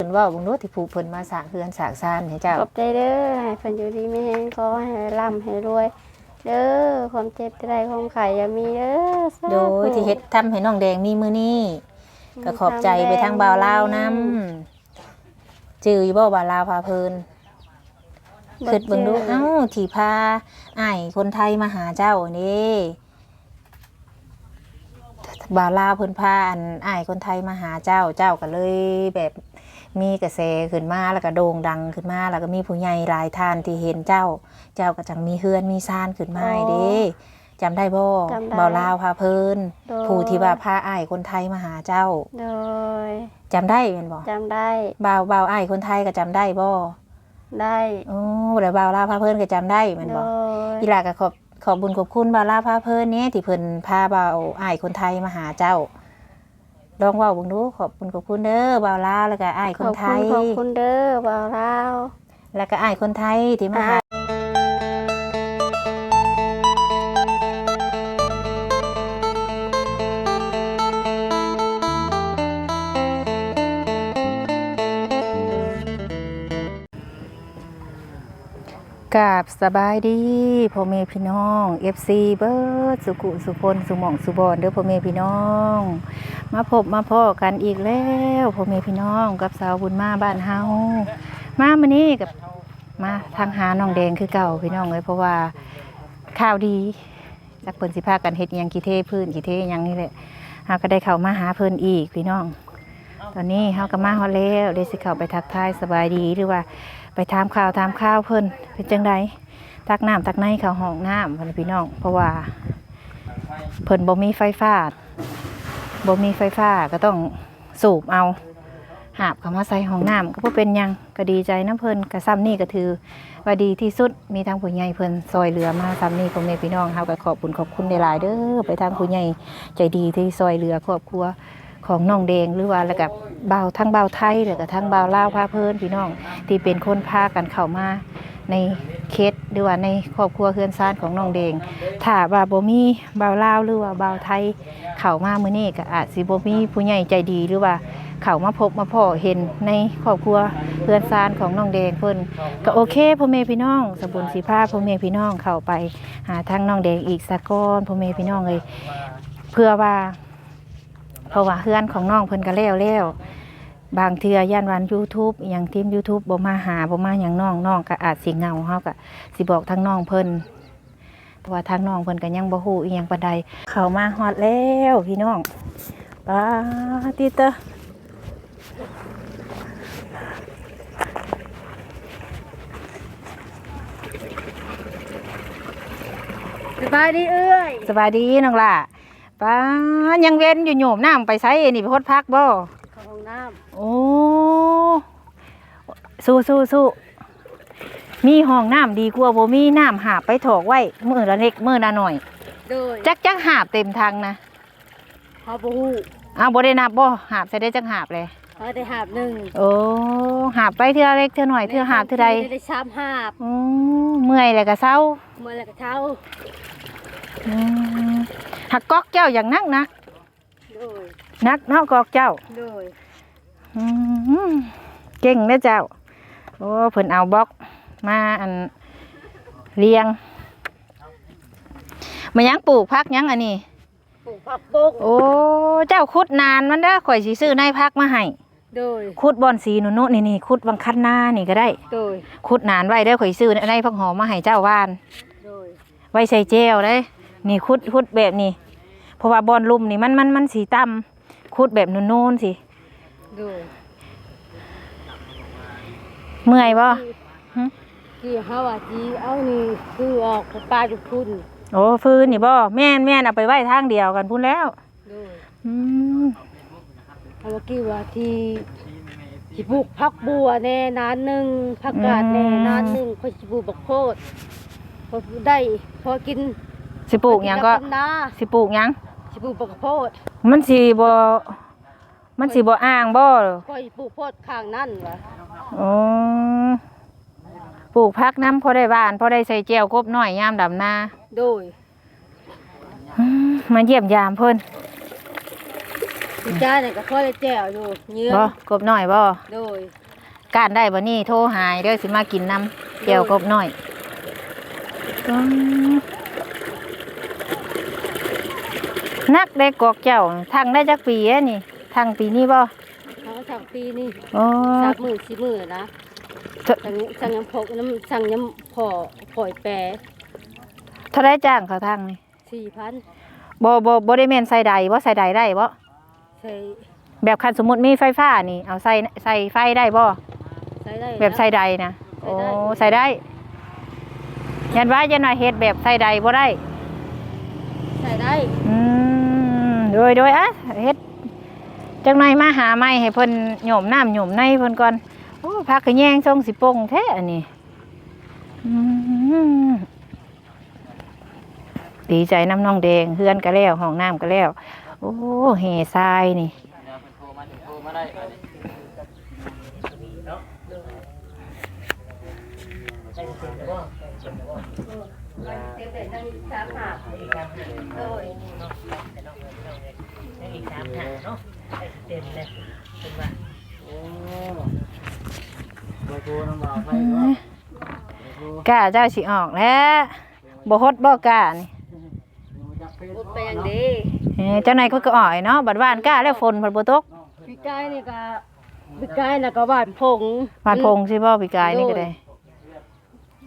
เพิ่นเว้าเบิ่งดูที่ผู้เพิ่นมาสร้างเฮือนสร้างซ่านให้เจ้าขอบใจเด้อให้เพิ่นอยู่ดีไม่แห้งขอให้ร่ำให้รวย เด้อความเจ็บจะได้ความไข่อย่ามีเด้อสาโดธุยที่เฮ็ดทำให้น้องแดงมีมื้อนี้ก็ขอบใจไปทางบ่าวลาวนํจื้ออยู่บ่บ่าวลาวพาเพิ่นคิดเบิ่งดูเอ้าที่พาอ้ายคนไทยมาหาเจ้านี่บ่าวลาวเพิ่นพาอันอ้ายคนไทยมาหาเจ้าเจ้าก็เลยแบบ มีกระแสขึ้นมาแล้วก็โด่งดังขึ้นมาแล้วก็มีผู้ใหญ่หลายท่านที่เห็นเจ้า เจ้าก็จังมีเฮือนมีซ่านขึ้นมาให้เด้จำได้บ่จำได้บ่าวลาวพาเพิ่นโดย ผู้ที่ว่าพาอ้ายคนไทยมาหาเจ้าโดยจำได้เป็นบ่จำได้บ่าวบ่าวอ้ายคนไทยก็จำได้บ่ได้โอ้แล้วบ่าวลาวพาเพิ่นก็จำได้แม่นโดบ่ ยอีหลาก็ขอบขอบบุญขอบคุณบ่าวลาวพาเพิ่นนี้ที่เพิ่นพาบ่าวอ้ายคนไทยมาหาเจ้า ลองเว้าเบิ่งดูขอบคุณขอบคุณเด้อบ่าวลาวแล้วก็อ้ายคขนอบไทคุณย ขอบคุณเด้อบ่าวลาว แล้วก็อ้ายคนไทยที่มาหา กับสบายดีพ่อแม่พี่น้อง FC เบิร์ดสุขุสุคนสุหมองสุบอนเด้อพ่อแม่พี่น้อง มาพบมาพ่อกันอีกแล้วพ่อแม่พี่น้องกับสาวบุญมาบ้านเฮามามื้อนี้กับมาทางหาน้องแดงคือเก่าพี่น้องเลยเพราะว่าข่าวดีจากเพิ่นสิพากันเฮ็ดยังกีเทพื้นกีเทยังนี่แหละเฮาก็ได้เข้ามาหาเพิ่นอีกพี่น้อง ตอนนี้เฮาก็มาฮอดแล้วได้สิเข้าไปทักทายสบายดีหรือว่า ไปถามข่าวถามข้าวเพิ่นเป็นจังไดตักน้ำตักในเขาห้องน้ำพิ่นพี่น้อง เพราะว่าเพิ่นบ่มีไฟฟ้าบ่มีไฟฟ้าก็ต้องสูบเอาหาบเขามาใส่ห้องน้ำก็บ่เป็นยังก็ดีใจนะเพิ่นก็ซ้ำนี่ก็ถือว่าดีที่สุดมีทางผู้ใหญ่เพิ่นซอยเหลือมาซ้ำนี่พ่อแม่พี่น้องเฮาก็ขอบคุณขอบคุณหลายๆเด้อไปทางผู้ใหญ่ใจดีที่ซอยเหลือครอบครัว ของน้องแดงหรือว่าแล้วกับบ่าวทั้งบ่าวไทยแล้วก็ทั้งบ่าวลาวพาเพิ่นพี่น้องที่เป็นคนพากันเข้ามาในเคสหรือว่าในครอบครัวเฮือนซ่านของน้องเดงถ้าว่าบ่มีบ่าวลาวหรือว่าบ่าวไทยเข้ามามื้อนี้ก็อาจสิบ่มีผู้ใหญ่ใจดีหรือว่าเข้ามาพบมาพ่อเห็นในครอบครัวเฮือนซานของน้องแดงเพิ่นก็โอเคพ่อแม่พี่น้องสมบุญสิพาพ่อแม่พี่น้องเข้าไปหาทางน้องแดงอีกสักก้อนพ่อแม่พี่น้องเลยเพื่อว่า เพราะว่าเฮือนของน้องเพิ่นก็แล้วแล้วบางเทื่อย่านวัน YouTube อหย่างทีม YouTube บ่มาหาบ่มาหยังน้องน้องก็อาจสิเหงาเฮาก็สิบอกทางน้องเพิ่นเพราะว่าทางน้องเพิ่นก็ยังบ่ฮู้อีหยังปานใดเข้ามาฮอดแล้วพี่น้องปาติเตอสบายดีเอ้ยสบายดีน้องล่ะ ป้ายังเว้นอยู่โยมน้ำไปไสนี่ไปฮดพักบ่เข้าห้องน้โอ้สู้สู้สู้มีห้องน้ำดีกว่าบ่มีน้ำหาบไปถอกไว้มือละเล็กมือละหน่อยำโดยจักจักหาบเต็มทางนะเฮาบ่ฮู้อ้าวบ่ได้นับบ่หาบใส่ได้จักหาบเลยเฮาได้หาบหนึ่งโอ้หาบไปเทื่อเล็กเทื่อหน่อยเทื่อหาบเทื่อใดได้สามหาบอืมเมื่อยแล้วก็เศร้าเมื่อแล้วก็เช้าอืม หักกอกเจ้าอย่างนักนะโดยนักเนาะกอกเจ้าโดยอืมเก่งนะเจ้า โอ้เพิ่นเอาบล็อกมาอันเรียงมายังปลูกพักยังอันนี้ปลูกผักปุ้งโอ้เจ้าคุดนานมันเด้อข่อยสิซื้อในพักมาให้โดยคุดบอนสีหนุนนี่นี่คุดบังคันหน้านี่ก็ได้โดยคุดนานไว้เด้อข่อยซื้อในพักหอมมาให้เจ้าว่านโดยไว้ใส่เจลเด้อ นี่คุดคุดแบบนี้ เพราะว่าบอนลุ่มนี่มันมันมันสีต่ำคุดแบบนุ่นๆสิโดยเมื่อยบ่หึที่เฮาว่าที่เอานี่คือออกปลาจุพุ่นโอ้ฟืนนี่บ่แม่นแม่นเอาไปไว้ทางเดียวกันพุ่นแล้วโดยอืมเฮาว่ากี่ว่าที่ที่ปลูกผักบัวแน่นานหนึงผักกาดแน่นานหนึงค่อยสิปลูกบักโพดพอได้พอกิน สิปลูกหยังก็พอนาสิปลูกหยัง สิปลูกบักโพดมันสิบ่มันสิบ่อ้างบ่ค่อยปลูกโพดข้างนั่นวะอ๋อปลูกพักน้ำพอได้บ้านพอได้ใส่เจียวกบน้อยยามดำนา โดยอืมมาเยี่ยมยามเพิ่นพี่จ้าเนี่ยก็พ่อได้แจ้วอยู่เยื้อบ่กบน้อยบ่โดยการได้บ่นี่โทรหายเด้อสิมากินน้ำแก้วกบน้อยอืม นักได้กอกเจ้าทางได้จักปีเอ้นี่ทางปีนี้บ่เขาก็สั่งปีนี่โอ้สามหมื่นสี่หมื่นนะเท่าสั่งสั่งยำพกน้ำสั่งยำพอปล่อยแปรเท่าได้จ้างเขาทางนี่สี่พันบ่บ่บ่ได้แม่นใส่ใดบ่ใส่ใดได้บ่ใส่แบบคันสมมุติมีไฟฟ้านี่เอาใส่ใส่ไฟได้บ่ใส่ได้แบบใส่ใดนะโอ้ใส่ได้ยันว่ายันว่าเฮ็ดแบบใส่ใดบ่ได้ ใส่ได้อืมโดยโดยอะเฮ็ดจังหน่อยมาหาไม้ให้เพิ่นโยมน้ำโยมในเพิ่นก่อนโอ้พักกะแยงทรงสิโป่งแท้อันนี้ดีใจน้ำน้องแดงเฮือนก็แล้วห้องน้ำก็แล้ว โอ้เฮทรายนี่ อีกสามถังเนาะ เต็มเลยเป็นว่ากล้าเจ้าสิออกแล้วบ่ฮดบ่กล้านี่พูดไปอย่างดีเอ้ยเจ้านายเขาก็อ่อยเนาะบัดว่านกล้าแล้วฝนบัดบ่ตกพี่กายนี่ก็พี่กายน่ะก็หวานผงวานพงสิบ่ปีกายนี่ก็ได้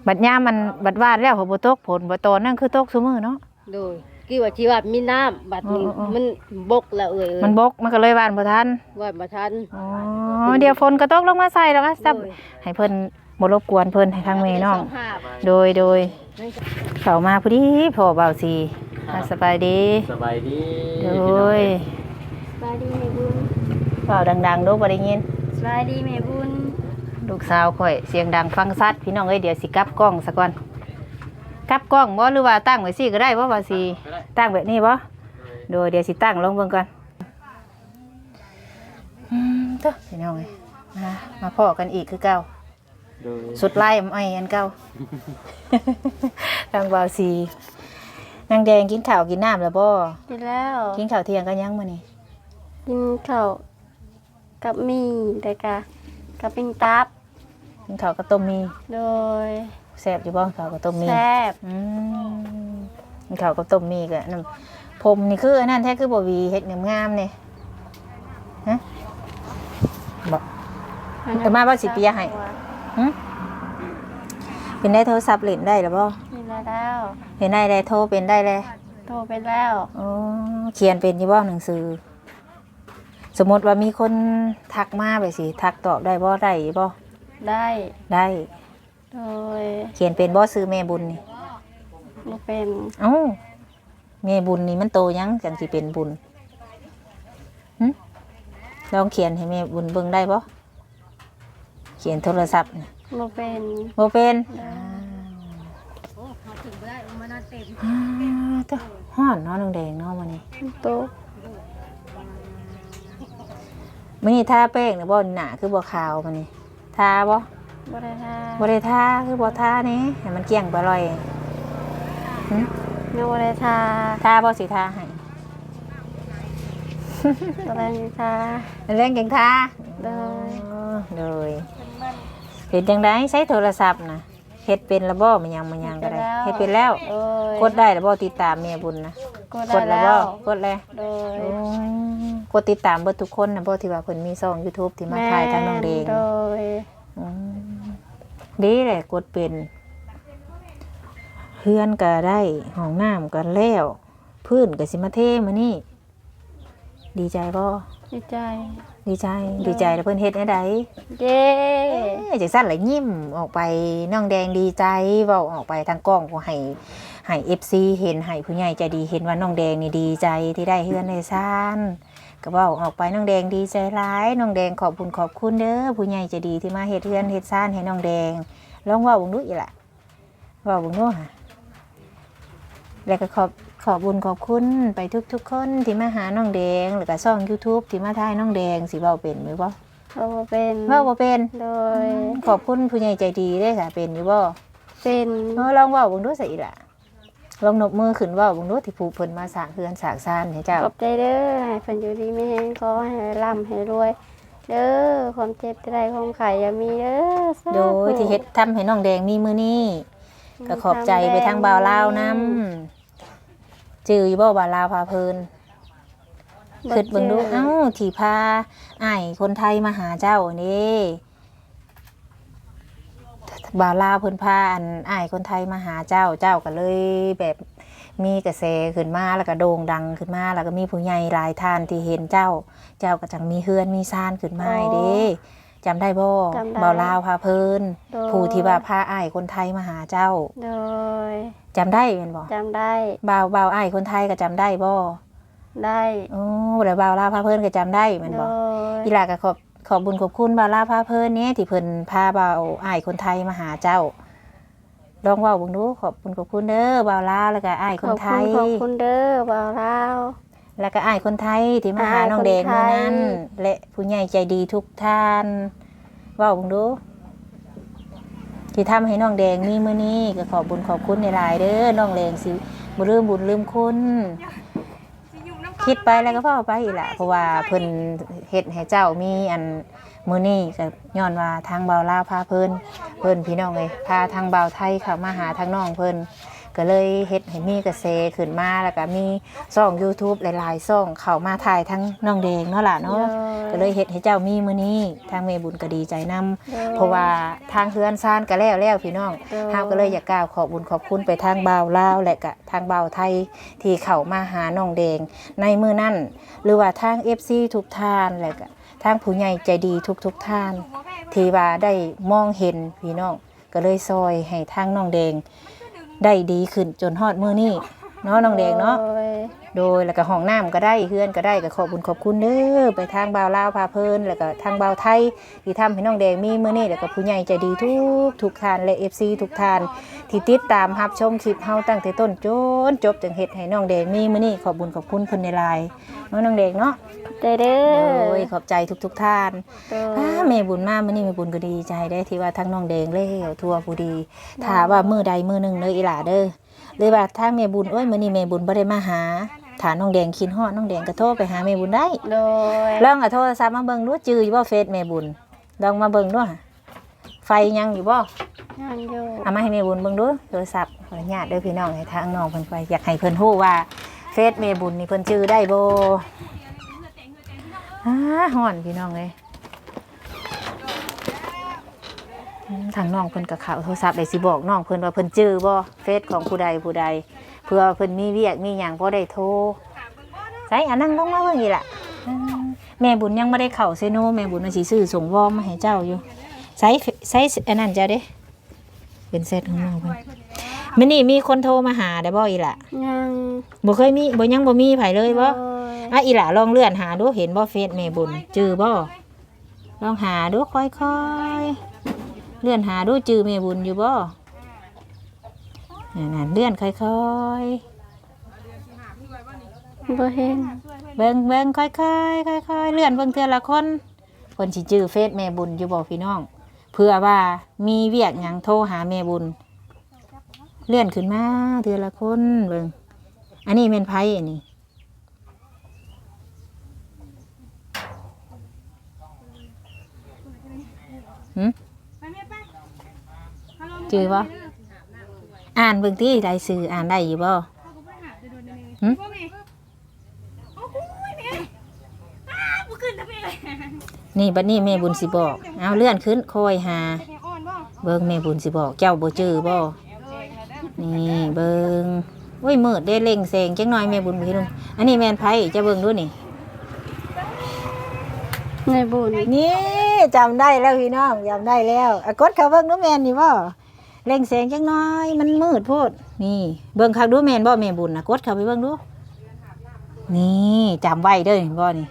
บัดยามมันบัดว่านแล้วบ่ตกฝนบ่ตอนนั่นคือตกซุมื้อเนาะโดย กี่ว่าชีวามีน้ำบัดนี้อ๋ออ๋อ มันบกแล้วเอ่ยมันบกมันก็เลยว่านบ่ทันหวานมาทัน อ๋อเดี๋ยวฝนก็ตกลงมาใส่แล้วก็ซับโดยให้เพิ่นบ่รบกวนเพิ่นให้ทางแม่น้อง สภาพโดยโดยเข้ามาพอดีพ่อเบาสีอ่าสบายดี สบายดีโดยสบายดีแม่บุญเว้าดังๆดูบ่ได้ยินสบายดีแม่บุญลูกสาวข่อยเสียงดังฟังชัดพี่น้องเอ้ยเดี๋ยวสิกลับกล้องซะก่อน กลับกล้องบ่หรือว่าตั้งไว้สิก็ได้บ่ว่าสิตั้งแบบนี้บ่โดยเดี๋ยวสิตั้งลงเบิ่งก่อนอืมเด้อพี่น้องเอ้ยมามาพ้อกันอีกคือเก่า โดยสุดไล่ไอ้อันเก่า ทางเบาสีนางแดงกินข้าวกินน้ำแล้วบ่กินแล้ว กินข้าวเที่ยงกันยังมื้อนี้กินข้าวกับหมีแต่กะกับปิ้งตับกินข้าวกับต้มมีโดย แซ่บอยู่บ่ข้าวกับต้มมีแซ่บอืมกินข้าวกับต้มมีก็น้ำผมนี่คืออันนั้นแท้คือบ่หวีเฮ็ดงามๆนี่ฮะบ่แต่มาว่าสิเปียให้หึเป็นได้โทรศัพท์เล่นได้หรือบ่กินแล้วเห็นได้ได้โทรเป็นได้เลยโทรไปแล้วอ๋อเขียนเป็นอยู่บ่หนังสือ สมมติว่ามีคนทักมาไปสิทักตอบได้บ่ได้บ่ได้ได้ โดยเขียนเป็นบ่ซื้อแม่บุญนี่บ่เป็นเอ้าแม่บุญนี่มันโตยังจังสิเป็นบุญหึลองเขียนให้แม่บุญเบิ่งได้บ่เขียนโทรศัพท์น่ะบ่เป็นบ่เป็นได้อ้าวเจ้าฮ้อนเนาะน้องแดงเนาะมื้อนี้โต๊ะมื้อนี้ทาแป้งหรือบ่หน้าคือบ่ขาวมื้อนี้ทาบ่ บ่ได้ทาบ่ได้ทาคือบ่ทานี่ให้มันเกลี้ยงไปเลยหึยังบ่ได้ทาทาบ่สิทาให้บ่ได้ทาเรื่องเก่งทาโดยอ๋อเลยเป็นจังไดใช้โทรศัพท์น่ะเฮ็ดเป็นระบ่มันยังมันยังก็ได้เฮ็ดเป็นแล้วโดยกดได้ระบ่ติดตามแม่บุญนะกดกดได้แล้วแล้บ่วกดแล้วโดยโอ้กดติดตามเบิดทุกคนนะบ่ที่ว่าเพิ่นมีช่อง YouTube ที่มาถ่ายทางน้องเดงโดยอืม ดีแหละกดเป็นเฮือนก็ได้ห้องน้ำก็แล้วพื้นก็สิมาเทมานี่ ดีใจบ่ดีใจ ดีใจดีใจแล้วเพิ่นเฮ็ดให้ได้เย้เอ้ยจังซั่นเลยยิ้มออกไปน้องแดงดีใจเว้าออกไปทางกล้องก็ให้ให้ FC เห็นให้ผู้ใหญ่ใจดีเห็นว่าน้องแดงนี่ดีใจที่ได้เฮือนได้ซ่าน ก็เว้าออกไปน้องแดงดีใจหลายน้องแดงขอบคุณขอบคุณเด้อผู้ใหญ่ใจดีที่มาเฮ็ดเฮือนเฮ็ดซ่านให้น้องแดงลองเว่าเบุญดูอีหล่ะเว่าเบุญดูค่ะแล้วก็ขอบขอบบุญขอบคุณไปทุกทุกๆคนที่มาหาน้องแดงหรือก็ช่อง YouTube ที่มาถ่ายน้องแดงสิเว้าเป็นไหมบ่เราบ่เป็นเว้าบ่เป็นโดยขอบคุณผู้ใหญ่ใจดีเด้อค่ะเป็นอยู่บ่เป็นเออลองเว้าเบิ่งดูสิอีหล่ะ ลองนบมือขึ้นเว่าเบิ่งดูที่ผู้เพิ่นมาสร้างเฮือนสร้างซ่านให้เจ้าขอบใจเด้อให้เพิ่นอยู่ดีไม่แห้งขอให้ร่ำให้รวย เด้อความเจ็บจะได้ความไข่อย่ามีเด้อสาธุโดยที่เฮ็ดทำให้น้องแดงมีมื้อนี้ก็ขอบใจไปทางบ่าวลาวนํจื้ออยู่บ่บ่าวลาวพาเพิ่นคิดเบิ่งดูเอ้าที่พาอ้ายคนไทยมาหาเจ้านี่ บ่าวลาวเพิ่นพาอันอ้ายคนไทยมาหาเจ้าเจ้าก็เลยแบบมีกระแสขึ้นมาแล้วก็โด่งดังขึ้นมาแล้วก็มีผู้ใหญ่หลายท่านที่เห็นเจ้า เจ้าก็จังมีเฮือนมีซ่านขึ้นมาให้เด้จำได้บ่จำได้บ่าวลาวพาเพิ่นโดย ผู้ที่ว่าพาอ้ายคนไทยมาหาเจ้าโดยจำได้แม่นบ่จำได้บ่าวบ่าวอ้ายคนไทยก็จำได้บ่ได้ โอ้แล้วบ่าวลาวพาเพิ่นก็จำได้แม่นโดบ่ย อีหลาก็ขอบ ขอบบุญขอบคุณบาลาพาเพลินเนี่ยที่เพิ่นพาบ่าวอ้ายคนไทยมาหาเจ้าลองเว่าเบุญดูขอบบุญขอบคุณเด้อบ่าวลาวแล้วก็อ้ายคขนอบไทคุณยขอบคุณเด้อบ่าวลาวแล้วก็อ้ายคนไทยที่มาหาอ้ายน้องแดงคนไทเมื่อยนั้น และผู้ใหญ่ใจดีทุกท่านเว่าเบุญดูที่ทำให้น้องแดงมีมื้อนี้ก็ขอบบุญขอบคุณในหลายๆเด้อน้องแดงสิบ่ลืมบุญลืมคุณ คิดไปแล้วก็เฝ้าไปอีกละเพราะว่าเพิ่นเฮ็ดให้เจ้ามีอันมื้อนี้ก็ย้อนว่าทางเบาลาวพาเพิ่นเพิ่นพี่น้องเอ้ยพาทางเบาไทยเข้ามาหาทางน้องเพิ่น ก็เลยเฮ็ดให้มีกระแสขึ้นมาแล้วก็มีช่อง YouTube หลายๆช่องเข้ามาถ่ายทั้งน้องแดงเนาะล่ะเนาะก็เลยเฮ็ดให้เจ้ามีมื้อนี้ทางแม่บุญก็ดีใจนํโดยเพราะว่าทางเฮือนซ่านก็แล้วแล้วพี่น้องเออเฮาก็เลยอยากกล่าวขอบบุญขอบคุณไปทางบ่าวลาวและก็ทางบ่าวไทยที่เข้ามาหาน้องแดงในมือนั่นหรือว่าทาง FC ทุกท่านและก็ทางผู้ใหญ่ใจดีทุกทุกๆท่าน ที่ว่าได้มองเห็นพี่น้องก็เลยซอยให้ทางน้องแดง ได้ดีขึ้นจนฮอดมือนี้เนาะน้องแดงเนาะ โย โดยแล้วก็ห้องน้ำก็ได้เฮือนก็ได้ก็ขอบคุญขอบคุณเด้อไปทางบ่าวลาวพาเพลินแล้วก็ทางบ่าวไทยที่ทำให้น้องแดงมีมื้อนี้แล้วก็ผู้ใหญ่ใจดีทุกทุกท่านและ FC ทุกท่าน ที่ติดตามรับชมคลิปเฮาตั้งแต่ต้นจนจบจนเฮ็ดให้น้องแดงมีมื้อนี้ขอบคุญขอบคุณเพิ่นในไลน์เนาะน้องแดงเนาะขอบใจเด้อโดยขอบใจทุกๆท่านโดยอ้าแม่บุญมามื้อนี้แม่บุญก็ดีใจได้ที่ว่าทั้งน้องแดงแล้วทั่วผู้ดีถ้าว่ามื้อใดมื้อหนึงเด้ออีหล่าเด้อหรือว่าทางแม่บุญโอ้ยมื้อนี้แม่บุญบ่ได้มาหา ถ้าน้องแดงคิดฮอดน้องแดงก็โทรไปหาแม่บุญได้โดยลองเอาโทรศัพท์มาเบิ่งดูจื้ออยู่บ่เฟซแม่บุญลองมาเบิ่งดูหะไฟยังอยู่บ่ยังอยู่เอามาให้แม่บุญเบิ่งดูโทรศัพท์ขออนุญาตเด้อพี่น้องให้ทางน้องเพิ่นไปอยากให้เพิ่นฮู้ว่าเฟซแม่บุญนี่เพิ่นจื้อได้บ่อ้าฮ้อนพี่น้องเอ้ยอืมทางน้องเพิ่นก็เข้าโทรศัพท์ได้สิบอกน้องเพิ่นว่าเพิ่นจื้อบ่เฟซของผู้ใดผู้ใดเพื่อเพิ่นมีเวียกมีหยังบ่ได้โทรใส่อันนั้นลงมาเบิ่งอีกล่ะอืมแม่บุญยังบ่ได้เข้าเซโนแม่บุญว่าสิซื้อส่งวอมมาให้เจ้าอยู่ใส่ใส่อันนั้นจ้ะเด้เป็นเซตของน้องเพิ่นมื้อนี้มีคนโทรมาหาได้บ่อีหล่ะยังบ่เคยมีบ่ยังบ่มีไผเลยบ่โดยอะอีหล่ะลองเลื่อนหาดูเห็นบ่เฟซแม่บุญจื้อบ่ลองหาดูค่อยๆเลื่อนหาดูจื้อแม่บุญอยู่บ่ นั่นๆเลื่อนค่อยๆบ่เห็นเบิ่งเบิ่งค่อยๆค่อยๆเลื่อนเบิ่งเทื่อละคนคนสิจื้อเฟซแม่บุญอยู่บ่พี่น้อง เพื่อว่ามีเวียกหยังโทรหาแม่บุญ เลื่อนขึ้นมาเทื่อละคนเบิ่งอันนี้แม่นไผอันนี้หึจื้อบ่ อ่านเบิ่งติได้สื่ออ่านได้อยู่บ่หึนี่บัดนี้แม่บุญสิบอก เอาเลื่อนขึ้นคอยหา เบิ่งแม่บุญสิบอก เจ้าบ่จื้อบ่นี่เบิ่งโอ้ยมืดได้เล่งแสงจังหน่อยแม่บุญพี่ลุงอันนี้แม่นไผจะเบิ่งดูนี่ในบุญนี่จำได้แล้วพี่น้องจำได้แล้วอะกดเขาเบิ่งดูแม่นนี่บ่ เล่งแสงจังน่อย มันมืดโพดนี่ เบิ่งคักดูแม่นบ่แม่บุญนะกดเข้าไปเบิ่งดู นี่จำไว้เด้อบ่นี่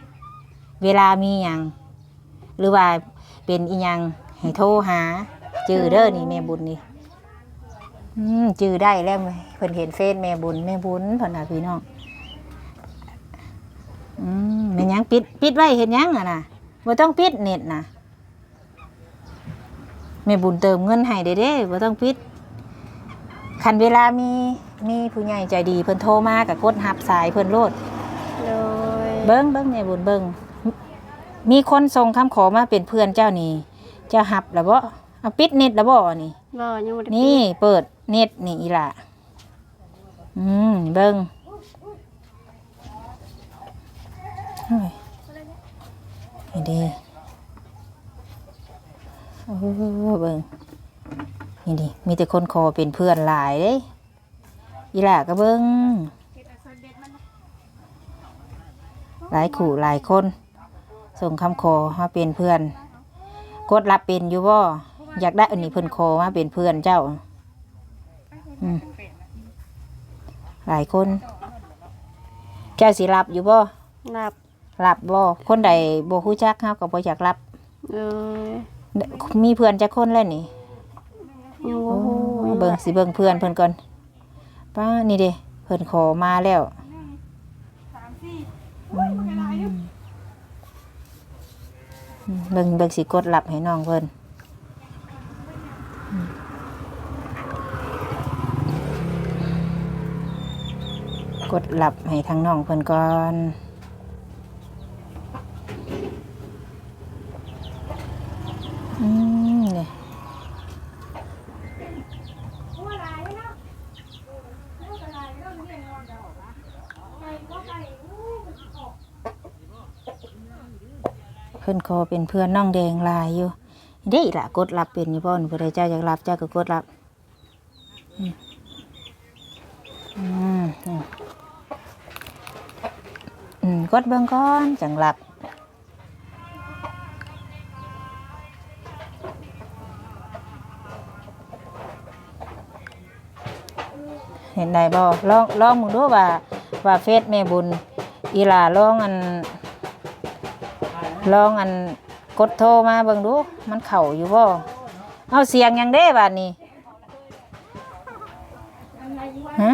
เวลามีหยังหรือว่าเป็นอีหยังให้โทรหา จือเด้อนี่แม่บุญนี่อืมจื้อได้แล้วเพิ่นเห็นเฟซแม่บุญแม่บุญเพิ่นน่ะพี่น้องอืมแม่นหยังปิดปิดไว้เห็นหยังอะนะบ่ต้องปิดเน็ตน่ะ ม่บุญเติมเงินให้เด้เด้บ่ต้องปิดคันเวลามีมีผู้ใหญ่ใจดีเพิ่นโทรมาก็กดรับสายเพิ่นโลดโดยเบิ้งเบิ้งแม่บุญเบิ้งมีคนส่งคำขอมาเป็นเพื่อนเจ้านี่เจะหับแล้วบ่เอาปิดเน็ตแล้วบ่นี่บ่ยังบ่ได้นี่เปิดเน็ตนี่อีหล่ะอืมเบิ้งเฮ้ยนี่เดีโอ้เบิ้งนี่ดิ มีแต่คนขอเป็นเพื่อนหลายเด้อีหล่ะก็เบิ้งหลายขู่หลายคน ส่งคำขอมาเป็นเพื่อน กดรับเป็นอยู่บ่อยากได้อันนี้เพิ่นขอมาเป็นเพื่อนเจ้าอืมหลายคน เจ้าสิรับอยู่บ่รับรับบ่คนใดบ่ฮู้จักเฮาก็บ่อยากรับเอ้ยมีเพื่อนจักคนแล้วนี่ ยังบ่โอ้ฮู้เบิ่งสิเบิ่งเพื่อนเพิ่นก่อนป้านี่เด้เพิ่นขอมาแล้วอืมอืมเบิ่งเบิ่งสิกดรับให้น้องเพิ่นอืมกดรับให้ทางน้องเพิ่นก่อนอืมเนี่ย เพิ่นข อเป็นเพื่อนน้องแดงลายอยู่เด้ละกดรับเป็นอยู่บ่นผู้ใดเจ้าอยากรับเจ้าก็กดรับอืมอืมกดเบิ่งก่อนจังรับเห็นได้บ่ลองลองมึงดูว่าว่าเฟซแม่บุญอีหลาลองอัน ลองอันกดโทรมาเบิ่งดู มันเข่าอยู่บ่เอาเสียงยังเด้บาดนี้ฮะ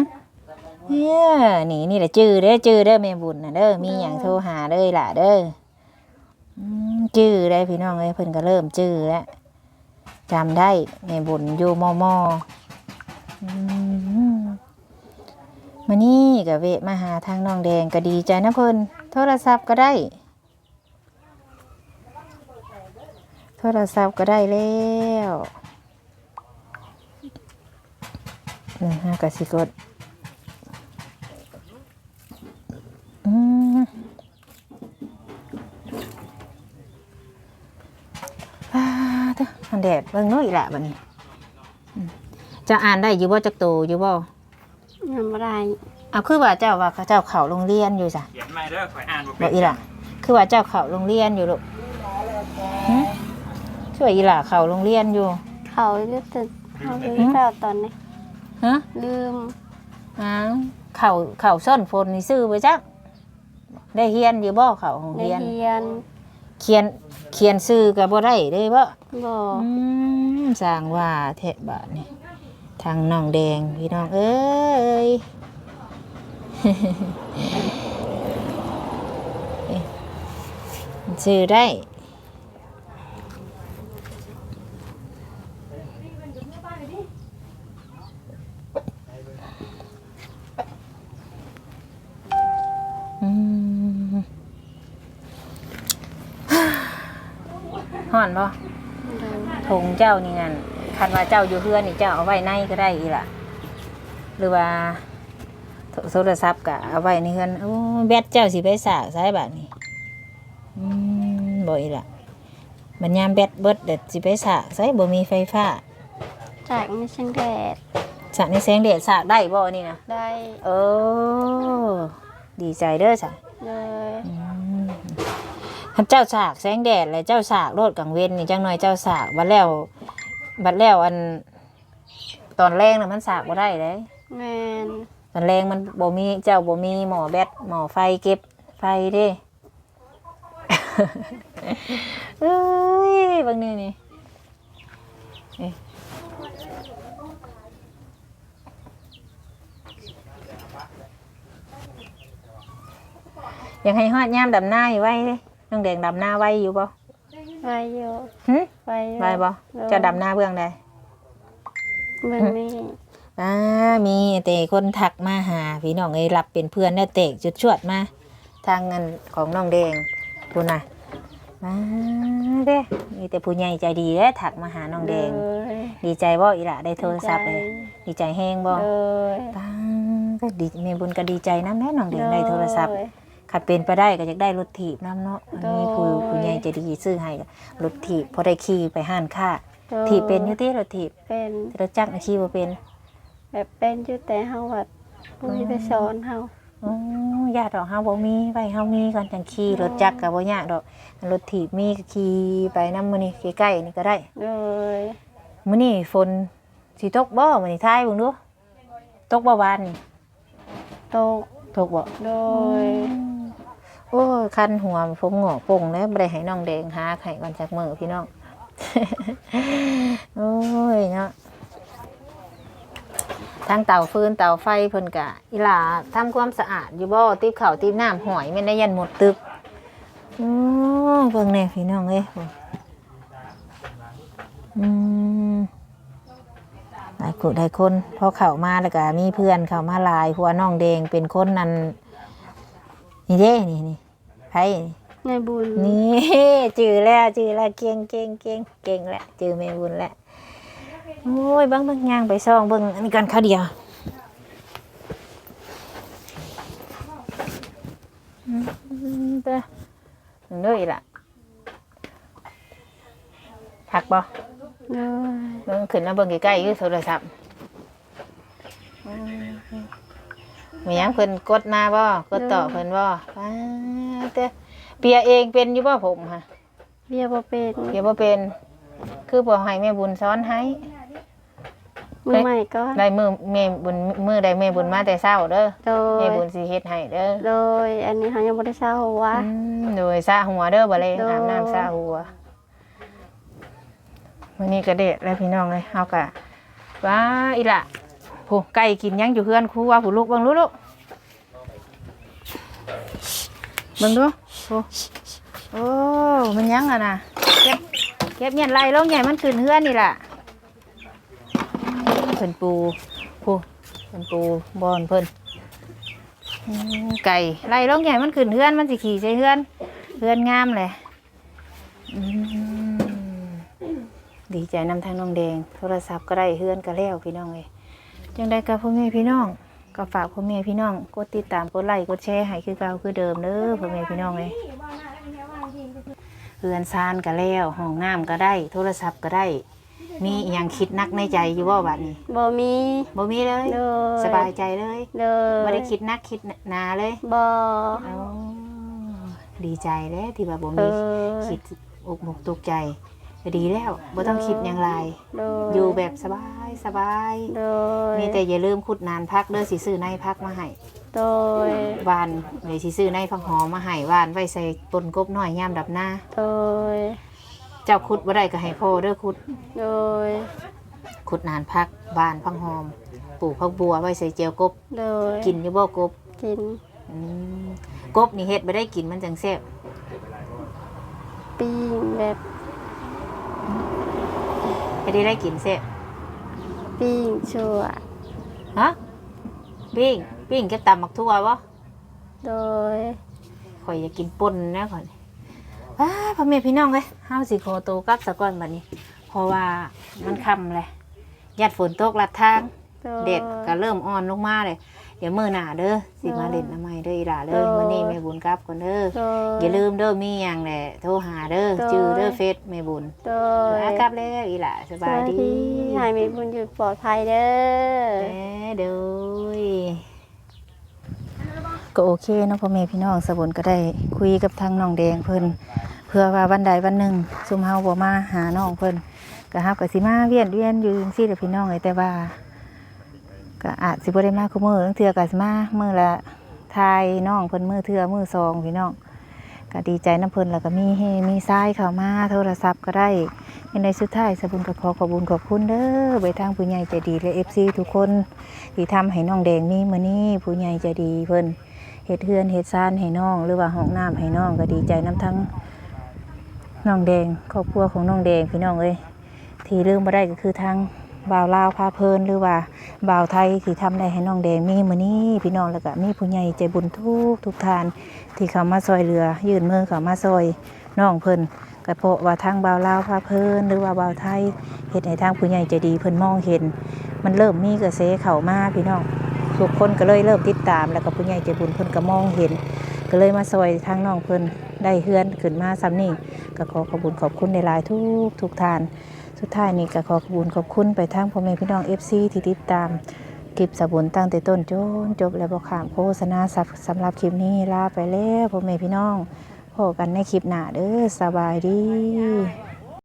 เนี่ยนี่นี่แหละจื้อเด้อจื้อเด้อแม่บุญนะเด้อมีหยังโทรหาเด้อล่ะเด้อจื้อได้พี่น้องเอ้ยเพิ่นก็เริ่มจื้อแล้วจำได้แม่บุญอยู่มอมออืมมานี่ก็เวะมาหาทางน้องแดงก็ดีใจนะเพิ่นโทรศัพท์ก็ได้ โทรศัพท์ก็ได้แล้วหนึ่งห้ากสิกดอืมอ่าเด้อมันแดดเบิ่งโน้อยละบัดนี้อืมจะอ่านได้อยู่บ่จักโตอยู่บ่ยังบ่ได้เอาคือว่าเจ้าว่าเขาเจ้าเข้าโรงเรียนอยู่จ้ะเขียนมาเด้อข่อยอ่านบ่บเป็อกนอีหล่ะคือว่าเจ้าเข้าโรงเรียนอยู่ลูกหึ ช่วยอีหล่ะเข้าโรงเรียนอยู่เขาจะตึกเขาไปเฝ้าตอนนี้ฮะลืมอ้าวเข่าเข่าซ่อนฝนนี่ซื้อไปจักได้เฮียนอยู่บ่เข่าของได้เรียน เรียนเขียนเขียนซื้อก็บ่ได้เด้บ่บ่อืมสร้างว่าแทะบาทนี่ทางน้องแดงพี่น้องเอ้ย เอ๊ะซื้อได้อืม ห่อนบ่ โดย ถง เจ้านี่นั่นคันว่าเจ้าอยู่เฮือนนี่เจ้าเอาไว้ในก็ได้อีหล่ะ หรือว่าโทโทรศัพท์ก็เอาไว้ในเฮือนโอ้แบตเจ้าสิไปสากสายบาดนี่อืมบ่อีหล่ะบัดยามแบตเบิดเด็ดสิไปสากใส่บ่มีไฟฟ้าจากไม่ใช่แดดสากในแสงแดดสากได้บ่นี่นะได้ เออดีใจเด้อจ้ะเลยอืม คันเจ้าสากแสงแดดเลยเจ้าสากโลดกลางเว้นนี่จังหน่อยเจ้าสากบัดแล้วบัดแล้วอัน ตอนแรกน่ะมันสากบ่ได้เลยแมนตอนแรงมันบ่มีเจ้าบ่มีหมอแบตหมอไฟเก็บไฟเด้ เอ้ยบางนี่นี่เอ๊ะอยากให้ฮอดยามดำหน้าอยู่ไว้เด้ น้องแดงดำหน้าไว้อยู่บ่ไปอยู่หึไปอยู่ไว้บ่โดยเจะดำหน้าเบื้องใดเบิ่งนี่อ่ามีแต่คนทักมาหาพี่น้องเอ้ยรับเป็นเพื่อนแล้วเตกจุดชวดมาทางเงินของน้องแดงคุณน่ะมาเด้มีแต่ผู้ใหญ่ใจดีเด้ทักมาหาน้องแดงเลยดีใจบ่อีหละได้โทรศัพท์เลยดีใจแฮงบ่เลยปังก็ดีแม่บุญก็ดีใจนะแม่น้องแดงได้โทรศัพท์ ขัดเป็นไปได้ก็อยากได้รถถีบน้ำเนาะอันนี้ผู้ผู้ใหญ่ใจดีซื้อให้ก็รถถีบพอได้ขี่ไปห้านค่าโดยถีบเป็นอยู่ติรถถีบเป็นแต่รถจักรน่ะขี่บ่เป็น แบบเป็นอยู่แต่เฮาวัดบ่มีไปสอนเฮาอ๋อญาติดอกเฮาบ่มีไว้เฮามีก่อนจังขี่รถจักรก็บ่ยากดอกรถถีบมีก็ขี่ไปนำมื้อนี้ใกล้ๆนี่ก็ได้เลยมื้อนี้ฝนสิตกบ่มื้อนี้ทายเบิ่งดูตกบ่วานนี่ตกตกบ่โดย โอ้ยคันหัวผมหงอกป่งแล้วบ่ได้ให้น้องแดงหาไข่ก่อนจากมือพี่น้อง โอ้ยเนาะทางเตาฟืนเตาไฟเพิ่นกะอีหลาทำความสะอาดอยู่บ่ติบเข้าติบน้ำหอยแม่ได้ยันหมดตึกโอ้ยเบิ่งแน่พี่น้องเอ้ยอืมหลายคนหลายคนพอเข้ามาแล้วก็มีเพื่อนเข้ามาหลายเพราะว่าน้องแดงเป็นคนนั้น นี่เด้นี่นี่ไผนี่ในบุญนี่จือแล้วจือแล้วเก่งเก่งเก่งเก่งแล้วจือแม่บุญแล้วโอ้ยเบังเบังย่างไปซ่องเบิ่งอันนี้กันข้าวเดียวอืมเด้อหนึ่งเด้ออีกละผักบ่เลยเบิ่งขึ้นมาเบิ่งใกล้ๆอยู่โทรศัพท์อืม มีหยังเพิ่นกดมาบ่กดต่อเพิ่นบ่ป้าเด้อเปียเองเป็นอยู่บ่ผมค่ะเบียบ่เป็นเปียบ่เป็น คือบ่ให้แม่บุญสอนให้ มือใหม่ก็ได้มือแม่บุญมือได้แม่บุญมาแต่เช้าเด้อโดแม่ยบุญสิเฮ็ดให้เด้อโดย อันนี้เขายังบ่ได้เช่าหัว อืมโดยซาหัวเด้อบ่เลยโดย อาบน้ำซาหัววันนี้ก็เด็ดแล้วพี่น้องเลยเฮาก็ว้าอีหละ ผู้ไก่กินยังอยู่เฮือนครูว่าผู้ลูกเบิ่งลูกลูกเบิ่งดูโอ้โอ้ มันยังอะนะเก็บเก็บเมียไรลงใหญ่มันขึ้นเฮือนนี่แหละเพิ่นปูผู้เพิ่นปูบอนเพิ่นไก่ไล่ลงใหญ่มันขึ้นเฮือนมันสิขี่ใส่เฮือนเฮือนงามเลยดีใจนำทางน้องแดง โทรศัพท์ก็ได้เฮือนก็แล้วพี่น้องเลย จังได้กับพ่อแม่พี่น้องก็ฝากพ่อแม่พี่น้องกดติดตามกดไลค์กดแชร์ให้คือเก่าคือเดิมเด้อพ่อแม่พี่น้องเลยเฮือนซานก็แล้วห้องน้ำก็ได้ โทรศัพท์ก็ได้ มีอหย่างคิดนักในใจอยู่ว่าบัดนี้บ่มีบ่มีเลยเลยสบายใจเลยเลยไม่ได้คิดนักคิดหนาเลยบ่อ๋อดีใจแล้วที่ว่าบ่เอมีอคิดอกหมกตกใจ ก็ดีแล้วบ่ต้องคิดอย่างไรโดยอยู่แบบสบายสบายโดยมีแต่อย่าลืมขุดนานพักเด้อสิซื้อในพักมาให้โดยหวานเลยสิซื้อในพักหอมมาให้หวานไว้ใส่ปนกบน้อยยามดับหน้าโดยเจ้าขุดบ่ได้ก็ให้พ่อเด้อขุดโดยขุดนานพักหวานพักหอมปลูกพักบัวไว้ใส่เจียวกบโดยกินอยู่บ่กบกินอืมกบนี่เฮ็ดบ่ได้กินมันจังแซ่บปิ้งแบบ เฮ็ดได้ได้กินแซ่บปิ้งชั่ว ฮะปิ้งปิ้งกับตำมักทั่ววะโดยข่อยอยากกินป่นนะข่อยว้าพ่อแม่พี่น้องเลยเฮาสิขอโตวกลับสะก่อนบัดนี้ เพราะว่ามันค่ำเลยยัดฝนตกลัดทางโดยเด็ดก็เริ่มอ่อนลงมาเลย เดี๋ยวมื้อหน้าเด้อสิมาเล่นน้ำใหม่เด้ออีหล่าเด้อโดยมื้อนี้แม่บุญกลับก่อนเด้อโดยอย่าลืมเด้อมีหยังแหละโทรหาเด้อโดยจื้อเด้อเฟซแม่บุญโดเอยอกลับแล้วอีหล่าสบายดีให้มีบุญอยู่ปลอดภัยเด้อแหม่เด้อก็โอเคเนาะพ่อแม่พี่น้องสบุนก็ได้คุยกับทางน้องแดงเพิ่นเพื่อว่าวันใดวันหนึ่งซุมเฮาบ่มาหาน้องเพิ่นก็ฮับก็สิมาเวียนเวียนอยู่จังซี่แหละพี่น้องเอ้ยแต่ว่า ก็อาจสิบ่ได้มาคุมื้อลางเทื่อก็สิมามือละทายน้องเพิ่นมือเทื่อมือสองพี่น้องก็ดีใจน้ำเพิ่นแล้วก็มีเฮมีทรายเข้ามาโทรศัพท์ก็ได้ยังในสุดท้ายสบุนก็ขอขอบุญขอบคุณเด้อไปทางผู้ใหญ่ใจดีและ FC ทุกคนที่ทำให้น้องแดงมีมื้อนี้ผู้ใหญ่ใจดีเพิ่นเฮ็ดเฮือนเฮ็ดซ่านให้น้อง หรือว่าห้องน้ำให้น้องก็ดีใจน้ำทั้งน้องแดงครอบครัวของน้องแดงพี่น้องเอ้ยที่ลืมบ่ได้ก็คือทาง บ่าวลาวพาเพลินหรือว่าบ่าวไทยที่ทำได้ให้น้องแดงมีมื้อนี้พี่น้องแล้วก็มีผู้ใหญ่ใจบุญทุกทุกทาน ที่เขามาซอยเรือ ยื่นมือเขามาซอยน้องเพิ่นก็เพราะว่าทางบ่าวลาวพาเพลินหรือว่าบ่าวไทยเฮ็ดให้ทางผู้ใหญ่ใจดีเพิ่นมองเห็น มันเริ่มมีกระแสเข้ามาพี่น้องทุกคนก็เลยเริ่มติดตาม แล้วก็ผู้ใหญ่ใจบุญเพิ่นก็มองเห็น ก็เลยมาซอยทางน้องเพิ่นได้เฮือนขึ้นมาซ้ำนี่ก็ขอขอบคุญขอบคุณในหลายทุกทุกทาน สุดท้ายนี่ก็ขอขอบคุญขอบคุณไปทางพ่อแม่พี่น้องเอฟซีที่ติดตามคลิปสบุนตั้งแต่ต้นจนจบและบอกขามโฆษณาสับสำหรับคลิปนี้ลาไปแล้วพ่อแม่พี่น้องพบกันในคลิปหน้าเด้อสบายดี